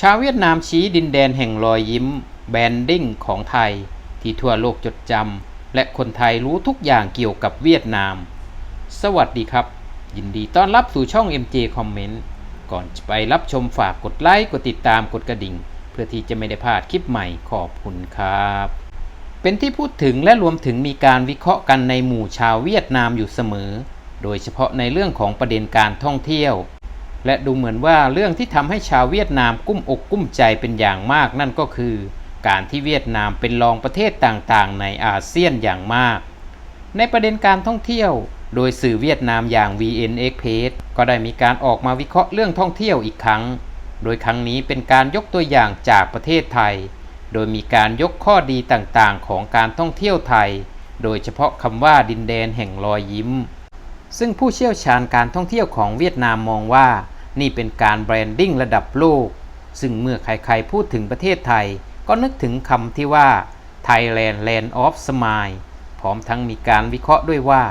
ชาวเวียดนามชี้ดินแดนแห่งรอยยิ้ม แบรนดิ้งของไทย ที่ทั่วโลกจดจำและคนไทยรู้ทุกอย่างเกี่ยวกับเวียดนาม สวัสดีครับ ยินดีต้อนรับสู่ช่อง MJ Comment ก่อนจะไปรับชมฝากกดไลค์กดติดตามกดกระดิ่ง เพื่อที่จะไม่ได้พลาดคลิปใหม่ขอบคุณครับ เป็นที่พูดถึงและรวมถึงมีการวิเคราะห์กันในหมู่ชาวเวียดนามอยู่เสมอ โดยเฉพาะในเรื่องของประเด็นการท่องเที่ยว และดูเหมือนว่าเรื่องที่ทำให้ชาวเวียดนามกุ้มอกกุ้มใจเป็นอย่างมากนั่นก็คือ การที่เวียดนามเป็นรองประเทศต่างๆ ในอาเซียนอย่างมาก ในประเด็นการท่องเที่ยว โดยสื่อเวียดนามอย่าง VN Express ก็ได้มีการออกมาวิเคราะห์เรื่องท่องเที่ยวอีกครั้ง โดยครั้งนี้เป็นการยกตัวอย่างจากประเทศไทย โดยมีการยกข้อดีต่างๆ ของการท่องเที่ยวไทย โดยเฉพาะคำว่าดินแดนแห่งรอยยิ้ม ซึ่งผู้เชี่ยวชาญการท่องเที่ยวของเวียดนามมองว่า นี่เป็นการแบรนดิ้งระดับโลก ซึ่งเมื่อใครๆพูดถึงประเทศไทย ก็นึกถึงคำที่ว่า Thailand Land of Smile พร้อมทั้งมีการวิเคราะห์ด้วยว่า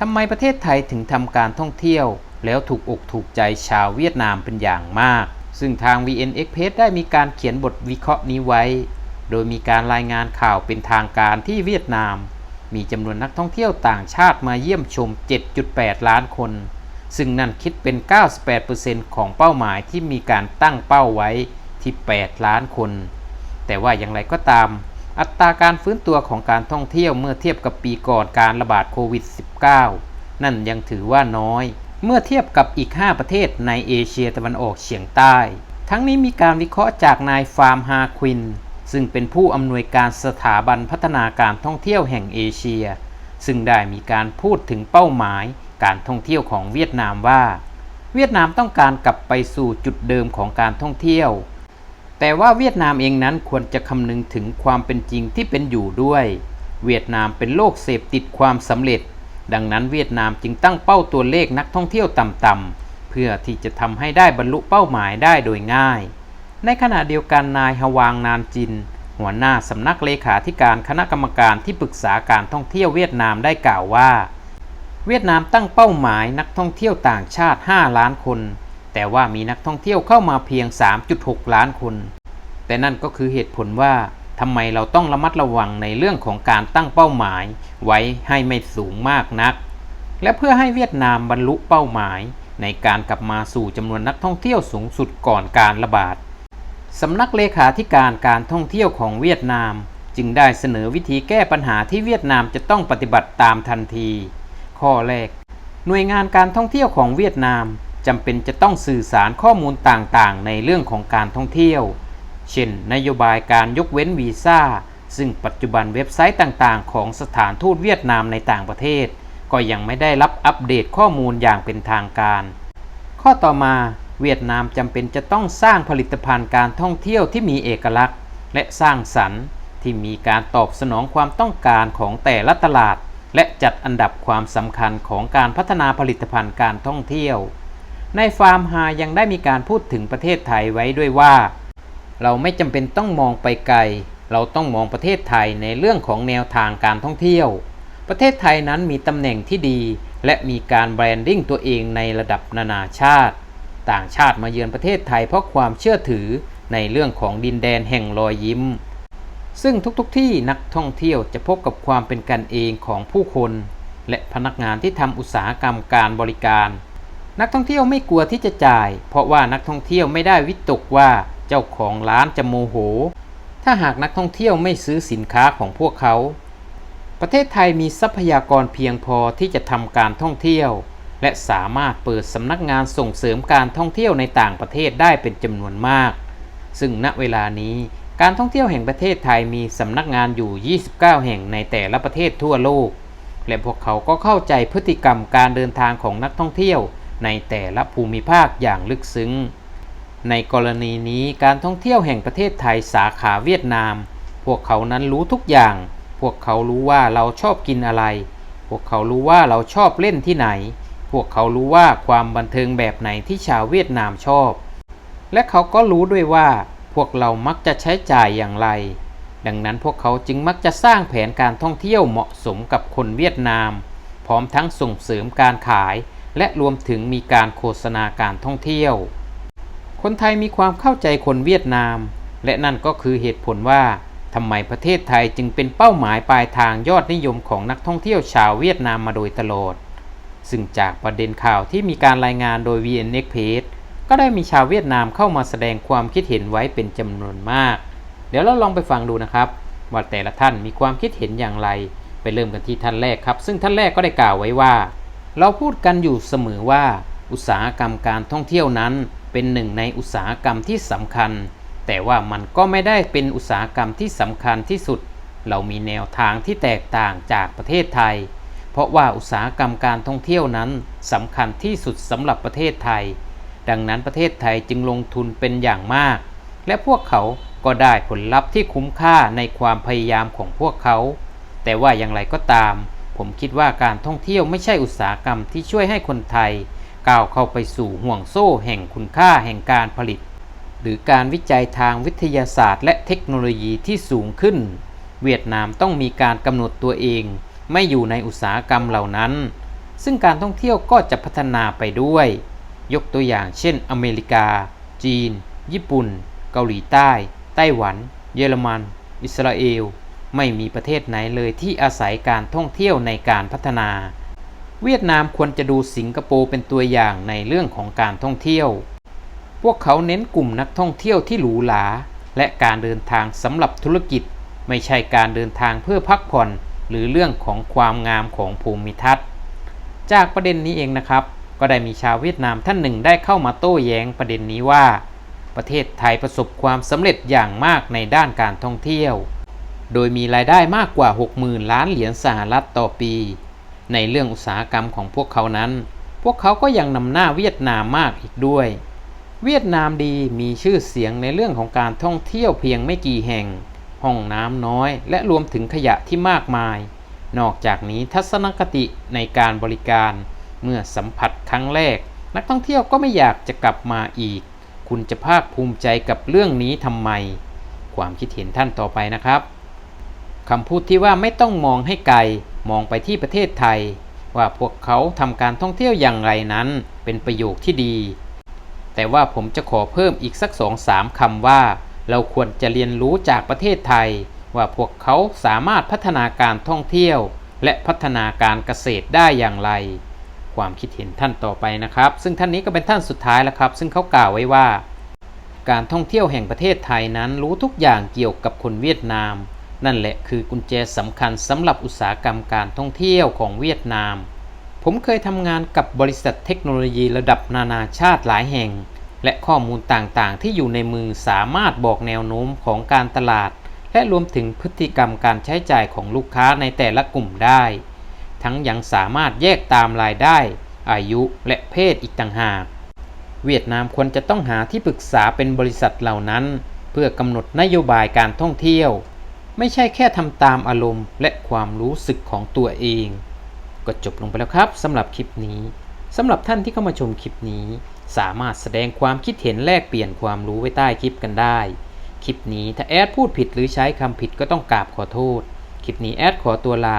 ทำไมประเทศไทยถึงทำการท่องเที่ยว แล้วถูกอกถูกใจชาวเวียดนามเป็นอย่างมาก ซึ่งทาง VN Express ได้มีการเขียนบทวิเคราะห์นี้ไว้ โดยมีการรายงานข่าวเป็นทางการที่เวียดนาม มีจำนวนนักท่องเที่ยวต่างชาติมาเยี่ยมชม 7.8 ล้านคน ซึ่งนั่นคิดเป็น 98%ของเป้าหมายที่มีการตั้งเป้าไว้ที่ 8 ล้านคน แต่ว่าอย่างไรก็ตาม อัตราการฟื้นตัวของการท่องเที่ยวเมื่อเทียบกับปีก่อนการระบาดโควิด -19 นั่นยังถือว่าน้อย เมื่อเทียบกับอีก 5 ประเทศในเอเชียตะวันออกเฉียงใต้ ทั้งนี้มีการวิเคราะห์จากนายฟาร์มฮาควิน ซึ่งเป็นผู้อำนวยการสถาบันพัฒนาการท่องเที่ยวแห่งเอเชีย ซึ่งได้มีการพูดถึงเป้าหมาย การท่องเที่ยวของเวียดนามว่า เวียดนามต้องการกลับไปสู่จุดเดิมของการท่องเที่ยว แต่ว่าเวียดนามเองนั้นควรจะคำนึงถึงความเป็นจริงที่เป็นอยู่ด้วย เวียดนามเป็นโลกเสพติดความสำเร็จ ดังนั้นเวียดนามจึงตั้งเป้าตัวเลขนักท่องเที่ยวต่ำๆเพื่อที่จะทำให้ได้บรรลุเป้าหมายได้โดยง่าย ในขณะเดียวกันนายฮวางนานจินหัวหน้าสำนักเลขาธิการคณะกรรมการที่ปรึกษาการท่องเที่ยวเวียดนามได้กล่าวว่า เวียดนามตั้งเป้าหมายนักท่องเที่ยวต่างชาติ 5 ล้านคน แต่ว่ามีนักท่องเที่ยวเข้ามาเพียง 3.6 ล้านคน แต่นั่นก็คือเหตุผลว่าทำไมเราต้องระมัดระวังในเรื่องของการตั้งเป้าหมาย ไว้ให้ไม่สูงมากนัก และเพื่อให้เวียดนามบรรลุเป้าหมาย ในการกลับมาสู่จำนวนนักท่องเที่ยวสูงสุดก่อนการระบาดสำนักเลขาธิการการท่องเที่ยวของเวียดนาม จึงได้เสนอวิธีแก้ปัญหาที่เวียดนามจะต้องปฏิบัติตามทันที ข้อแรก หน่วยงานการท่องเที่ยวของเวียดนามจำเป็นจะต้องสื่อสารข้อมูลต่างๆ ในเรื่องของการท่องเที่ยว เช่น นโยบายการยกเว้นวีซ่า ซึ่งปัจจุบันเว็บไซต์ต่างๆ ของสถานทูตเวียดนามในต่างประเทศ ก็ยังไม่ได้รับอัปเดตข้อมูลอย่างเป็นทางการ ข้อต่อมาเวียดนามจำเป็นจะต้องสร้างผลิตภัณฑ์การท่องเที่ยวที่มีเอกลักษณ์ และสร้างสรรค์ที่มีการตอบสนองความต้องการของแต่ละตลาด และจัดอันดับความสำคัญของการพัฒนาผลิตภัณฑ์การท่องเที่ยว ในฟาร์มฮายังได้มีการพูดถึงประเทศไทยไว้ด้วยว่า เราไม่จำเป็นต้องมองไปไกล เราต้องมองประเทศไทยในเรื่องของแนวทางการท่องเที่ยว ประเทศไทยนั้นมีตำแหน่งที่ดี และมีการแบรนดิ้งตัวเองในระดับนานาชาติ ต่างชาติมาเยือนประเทศไทยเพราะความเชื่อถือในเรื่องของดินแดนแห่งรอยยิ้ม ซึ่งทุกๆทที่นักท่องเที่ยวจะพบกับความเป็นกันเองของผู้คน และพนักงานที่ทำอุตสาหกรรมการบริการ นักท่องเที่ยวไม่กลัวที่จะจ่าย เพราะว่านักท่องเที่ยวไม่ได้วิตกว่าเจ้าของร้านจะโมโห ถ้าหากนักท่องเที่ยวไม่ซื้อสินค้าของพวกเขา ประเทศไทยมีทรัพยากรเพียงพอที่จะทำการท่องเที่ยว และสามารถเปิดสำนักงานส่งเสริมการท่องเที่ยวในต่างประเทศได้เป็นจำนวนมาก ซึ่งณเวลานี้ การท่องเที่ยวแห่งประเทศไทยมีสำนักงานอยู่ 29 แห่งในแต่ละประเทศทั่วโลก และพวกเขาก็เข้าใจพฤติกรรมการเดินทางของนักท่องเที่ยวในแต่ละภูมิภาคอย่างลึกซึ้ง ในกรณีนี้การท่องเที่ยวแห่งประเทศไทยสาขาเวียดนาม พวกเขานั้นรู้ทุกอย่าง พวกเขารู้ว่าเราชอบกินอะไร พวกเขารู้ว่าเราชอบเล่นที่ไหน พวกเขารู้ว่าความบันเทิงแบบไหนที่ชาวเวียดนามชอบ และเขาก็รู้ด้วยว่า วกเรามักจะใช้จ่ายอย่างไร ดังนั้นพวกเขาจึงมักจะสร้างแผนการท่องเที่ยวเหมาะสมกับคนเวียดนาม พร้อมทั้งส่งเสริมการขาย และรวมถึงมีการโฆษณาการท่องเที่ยว คนไทยมีความเข้าใจคนเวียดนาม และนั่นก็คือเหตุผลว่าทำไมประเทศไทยจึงเป็นเป้าหมายปลายทางยอดนิยมของนักท่องเที่ยวชาวเวียดนามมาโดยตลอด ซึ่งจากประเด็นข่าวที่มีการรายงานโดย VN Express ก็ได้มีชาวเวียดนามเข้ามาแสดงความคิดเห็นไว้เป็นจำนวนมาก เดี๋ยวเราลองไปฟังดูนะครับว่าแต่ละท่านมีความคิดเห็นอย่างไร ไปเริ่มกันที่ท่านแรกครับ ซึ่งท่านแรกก็ได้กล่าวไว้ว่า เราพูดกันอยู่เสมอว่า อุตสาหกรรมการท่องเที่ยวนั้น เป็นหนึ่งในอุตสาหกรรมที่สำคัญ แต่ว่ามันก็ไม่ได้เป็นอุตสาหกรรมที่สำคัญที่สุด เรามีแนวทางที่แตกต่างจากประเทศไทย เพราะว่าอุตสาหกรรมการท่องเที่ยวนั้นสำคัญที่สุดสำหรับประเทศไทย ดังนั้นประเทศไทยจึงลงทุนเป็นอย่างมาก และพวกเขาก็ได้ผลลัพธ์ที่คุ้มค่าในความพยายามของพวกเขา แต่ว่าอย่างไรก็ตาม ผมคิดว่าการท่องเที่ยวไม่ใช่อุตสาหกรรมที่ช่วยให้คนไทยก้าวเข้าไปสู่ห่วงโซ่แห่งคุณค่าแห่งการผลิต หรือการวิจัยทางวิทยาศาสตร์ และเทคโนโลยีที่สูงขึ้น เวียดนามต้องมีการกำหนดตัวเอง ไม่อยู่ในอุตสาหกรรมเหล่านั้น ซึ่งการท่องเที่ยวก็จะพัฒนาไปด้วย ยกตัวอย่างเช่น อเมริกา จีน ญี่ปุ่น เกาหลีใต้ ไต้หวัน เยอรมัน อิสราเอล ไม่มีประเทศไหนเลยที่อาศัยการท่องเที่ยวในการพัฒนา เวียดนามควรจะดูสิงคโปร์เป็นตัวอย่างในเรื่องของการท่องเที่ยว พวกเขาเน้นกลุ่มนักท่องเที่ยวที่หรูหราและการเดินทางสำหรับธุรกิจ ไม่ใช่การเดินทางเพื่อพักผ่อน หรือเรื่องของความงามของภูมิทัศน์ จากประเด็นนี้เองนะครับ ก็ได้มีชาวเวียดนามท่านหนึ่งได้เข้ามาโต้แย้งประเด็นนี้ว่า ประเทศไทยประสบความสำเร็จอย่างมากในด้านการท่องเที่ยว โดยมีรายได้มากกว่า 60,000 ล้านเหรียญสหรัฐต่อปี ในเรื่องอุตสาหกรรมของพวกเขานั้น พวกเขาก็ยังนำหน้าเวียดนามมากอีกด้วย เวียดนามดีมีชื่อเสียงในเรื่องของการท่องเที่ยวเพียงไม่กี่แห่ง ห้องน้ำน้อย และรวมถึงขยะที่มากมาย นอกจากนี้ทัศนคติในการบริการ เมื่อสัมผัสครั้งแรก นักท่องเที่ยวก็ไม่อยากจะกลับมาอีก คุณจะภาคภูมิใจกับเรื่องนี้ทำไม ความคิดเห็นท่านต่อไปนะครับคำพูดที่ว่าไม่ต้องมองให้ไกล มองไปที่ประเทศไทย ว่าพวกเขาทำการท่องเที่ยวอย่างไรนั้น เป็นประโยคที่ดี แต่ว่าผมจะขอเพิ่มอีกสักสองสามคำว่า เราควรจะเรียนรู้จากประเทศไทย ว่าพวกเขาสามารถพัฒนาการท่องเที่ยว และพัฒนาการเกษตรได้อย่างไร ความคิดเห็นท่านต่อไปนะครับ ซึ่งท่านนี้ก็เป็นท่านสุดท้ายแล้วครับ ซึ่งเขากล่าวไว้ว่า การท่องเที่ยวแห่งประเทศไทยนั้นรู้ทุกอย่างเกี่ยวกับคนเวียดนาม นั่นแหละคือกุญแจสำคัญสำหรับอุตสาหกรรมการท่องเที่ยวของเวียดนาม ผมเคยทำงานกับบริษัทเทคโนโลยีระดับนานาชาติหลายแห่ง และข้อมูลต่างๆ ที่อยู่ในมือสามารถบอกแนวโน้มของการตลาด และรวมถึงพฤติกรรมการใช้จ่ายของลูกค้าในแต่ละกลุ่มได้ ทั้งยังสามารถแยกตามรายได้ อายุและเพศอีกต่างหาก เวียดนามควรจะต้องหาที่ปรึกษาเป็นบริษัทเหล่านั้น เพื่อกำหนดนโยบายการท่องเที่ยว ไม่ใช่แค่ทำตามอารมณ์และความรู้สึกของตัวเอง ก็จบลงไปแล้วครับสำหรับคลิปนี้สำหรับท่านที่เข้ามาชมคลิปนี้ สามารถแสดงความคิดเห็นแลกเปลี่ยนความรู้ไว้ใต้คลิปกันได้คลิปนี้ถ้าแอดพูดผิดหรือใช้คำผิดก็ต้องกราบขอโทษ คลิปนี้แอดขอตัวลา